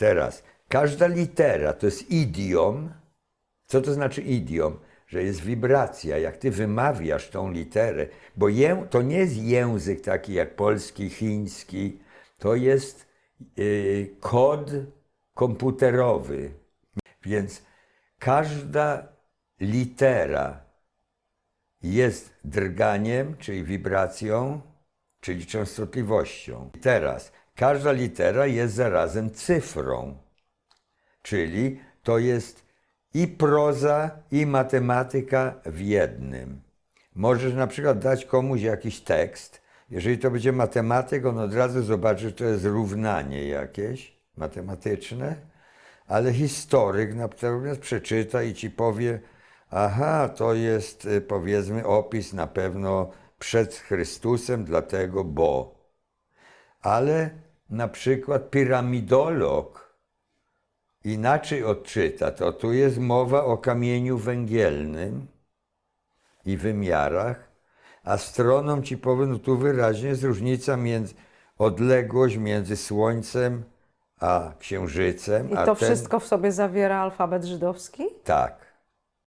Teraz, każda litera to jest idiom. Co to znaczy idiom? Że jest wibracja. Jak ty wymawiasz tą literę, bo ję, to nie jest język taki jak polski, chiński, to jest y, kod komputerowy. Więc każda litera jest drganiem, czyli wibracją, czyli częstotliwością. Teraz każda litera jest zarazem cyfrą, czyli to jest i proza, i matematyka w jednym. Możesz na przykład dać komuś jakiś tekst. Jeżeli to będzie matematyk, on od razu zobaczy, że to jest równanie jakieś matematyczne, ale historyk natomiast przeczyta i ci powie, aha, to jest y, powiedzmy opis na pewno przed Chrystusem, dlatego bo. Ale na przykład piramidolog inaczej odczyta, to tu jest mowa o kamieniu węgielnym i wymiarach, astronom ci powie, no tu wyraźnie jest różnica między, odległość między Słońcem a Księżycem. I a to ten, wszystko w sobie zawiera alfabet żydowski? Tak.